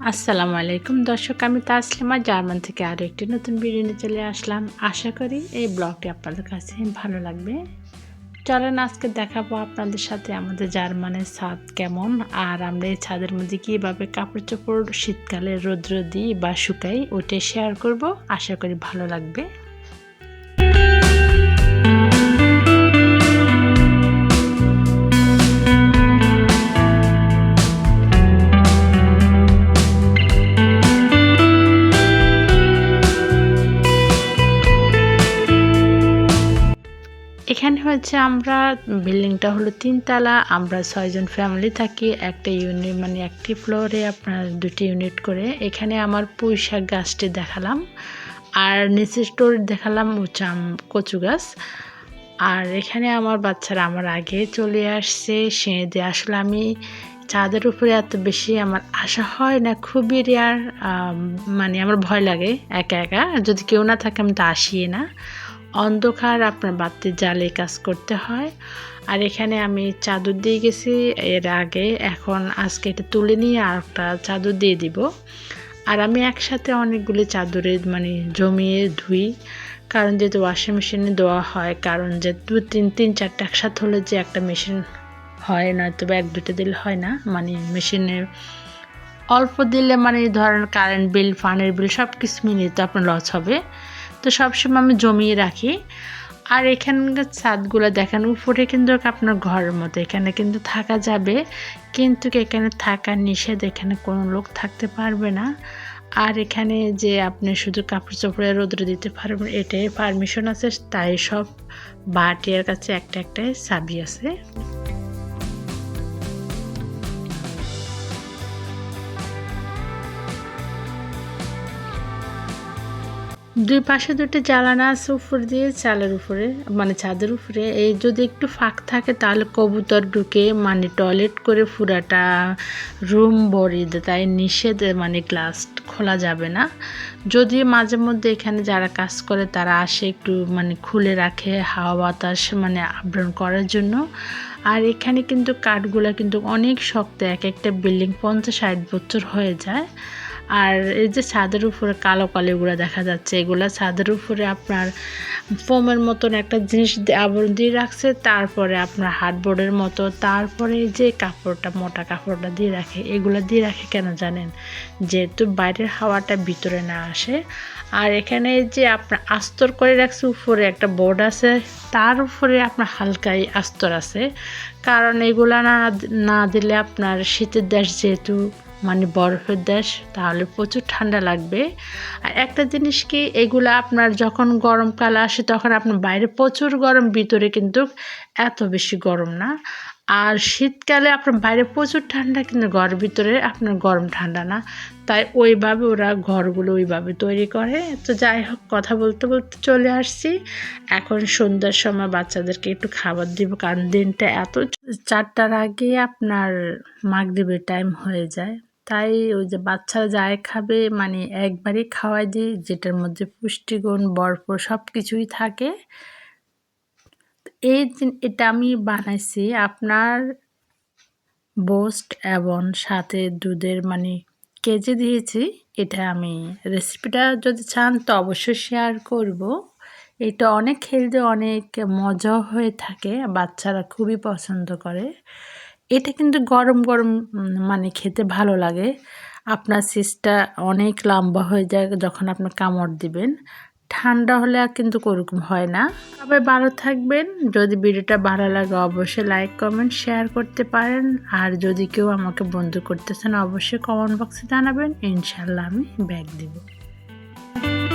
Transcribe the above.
আসসালামু আলাইকুম দর্শক, আমি তাসলিমা, জার্মান থেকে আরও একটি নতুন ভিডিও চলে আসলাম। আশা করি এই ব্লগটি আপনাদের কাছে ভালো লাগবে। চলেন আজকে দেখাবো আপনাদের সাথে আমাদের জার্মানের ছাদ কেমন, আর আমরা এই ছাদের মধ্যে কীভাবে কাপড় চোপড় শীতকালে রৌদ্র দিই বা শুকাই ওটাই শেয়ার করব। আশা করি ভালো লাগবে। এখানে হচ্ছে আমরা বিল্ডিংটা হলো তিনতলা, আমরা ছয়জন ফ্যামিলি থাকি, একটা ইউনিট মানে একটি ফ্লোরে আপনার দুটি ইউনিট করে। এখানে আমার পুঁই শাক গাছটি দেখালাম, আর নিচে স্টোর দেখালাম চাম কচু গাছ। আর এখানে আমার বাচ্চারা আমার আগে চলে আসছে, সে দিয়ে আসলে আমি চাঁদের উপরে এত বেশি আমার আশা হয় না, খুবই রেয়ার মানে আমার ভয় লাগে একা একা। যদি কেউ না থাকে আমি তো আসিয়ে না। অন্ধকার, আপনার বাতির জালে কাজ করতে হয়। আর এখানে আমি চাদর দিয়ে গেছি, এর আগে। এখন আজকে এটা তুলে নিয়ে আর একটা চাদর দিয়ে দিব। আর আমি একসাথে অনেকগুলি চাদরে মানে জমিয়ে ধুই। কারণ যেহেতু ওয়াশিং মেশিনে দেওয়া হয়, কারণ যে দু, তিন তিন চারটা একসাথে হলে যে একটা মেশিন হয় নয়তো বা এক দুটো দিলে হয় না। মানে মেশিনে অল্প দিলে মানে ধরেন কারেন্ট বিল ফানের বিল সব কিছু মিলিয়ে তো আপনার লস হবে। তো সবসময় আমি জমিয়ে রাখি। আর এখানকার ছাদগুলো দেখেন, উপরে কিন্তু আপনার ঘরের মতো, এখানে কিন্তু থাকা যাবে। কিন্তু এখানে থাকা নিষেধ, এখানে কোনো লোক থাকতে পারবে না। আর এখানে যে আপনি শুধু কাপড় চোপড়ে রোদ্রে দিতে পারবেন, এটাই পারমিশন আছে, তাই সব বাটিয়ার কাছে একটা একটাই চাবি আছে। দুই পাশে দুটো জ্বালানা আছে উপর দিয়ে, চালের উপরে মানে ছাদের উপরে। এই যদি একটু ফাঁক থাকে, তাহলে কবুতর ঢুকে মানে টয়লেট করে পুরাটা রুম দেয়। তাই নিষেধ মানে গ্লাস খোলা যাবে না। যদি মাঝে মধ্যে এখানে যারা কাজ করে, তারা আসে একটু মানে খুলে রাখে হাওয়া বাতাস মানে আবরণ করার জন্য। আর এখানে কিন্তু কাঠগুলো কিন্তু অনেক শক্ত, এক একটা বিল্ডিং পঞ্চাশ ষাট বছর হয়ে যায়। আর এই যে ছাদের উপরে কালো কালিগুলো দেখা যাচ্ছে, এগুলো ছাদের উপরে আপনার ফোমের মতন একটা জিনিস আবরণ দিয়ে রাখছে, তারপরে আপনার হার্ডবোর্ডের মতো, তারপরে যে কাপড়টা, মোটা কাপড়টা দিয়ে রাখে, এগুলো দিয়ে রাখে কেন জানেন? যেহেতু বাইরের হাওয়াটা ভিতরে না আসে, আর এখানে যে আপনার আস্তর করে রাখছে, উপরে একটা বোর্ড আছে, তার উপরে আপনার হালকাই আস্তর আছে, কারণ এগুলা না না দিলে আপনার শীতের দেশ যেহেতু মানে বরফের দেশ, তাহলে প্রচুর ঠান্ডা লাগবে। আর একটা জিনিস কি, এগুলো আপনার যখন গরমকাল আসে, তখন আপনার বাইরে প্রচুর গরম, ভিতরে কিন্তু এত বেশি গরম না। আর শীতকালে আপনার বাইরে প্রচুর ঠান্ডা, কিন্তু ঘর ভিতরে আপনার গরম ঠান্ডা না। তাই ওইভাবে ওরা ঘরগুলো ওইভাবে তৈরি করে। তো যাই হোক, কথা বলতে বলতে চলে আসছি। এখন সন্ধ্যার সময় বাচ্চাদেরকে একটু খাবার দিব, কারণ দিনটা এত চারটার আগে আপনার মাগরীবের টাইম হয়ে যায়। তাই ওই যে বাচ্চারা যায় খাবে মানে একবারই খাওয়াই দিই যেটার মধ্যে পুষ্টিগুণ বরফ সব কিছুই থাকে এই এটা আমি বানাইছি আপনার বোস্ট এবং সাথে দুধের মানে কেজে দিয়েছি, এটা আমি রেসিপিটা যদি চান তো অবশ্যই শেয়ার করব। এটা অনেক খেলতে অনেক মজা হয়ে থাকে, বাচ্চারা খুবই পছন্দ করে। এটা কিন্তু গরম গরম মানে খেতে ভালো লাগে। আপনার সিসটা অনেক লম্বা হয়ে যায় যখন আপনি কামড় দিবেন। ঠান্ডা হলে আর কিন্তু ওরকম হয় না। তবে ভালো থাকবেন। যদি ভিডিওটা ভালো লাগে অবশ্যই লাইক, কমেন্ট, শেয়ার করতে পারেন। আর যদি কেউ আমাকে বন্ধু করতেছেন, অবশ্যই কমেন্ট বক্সে জানাবেন। ইনশাল্লাহ আমি ব্যাগ দিব।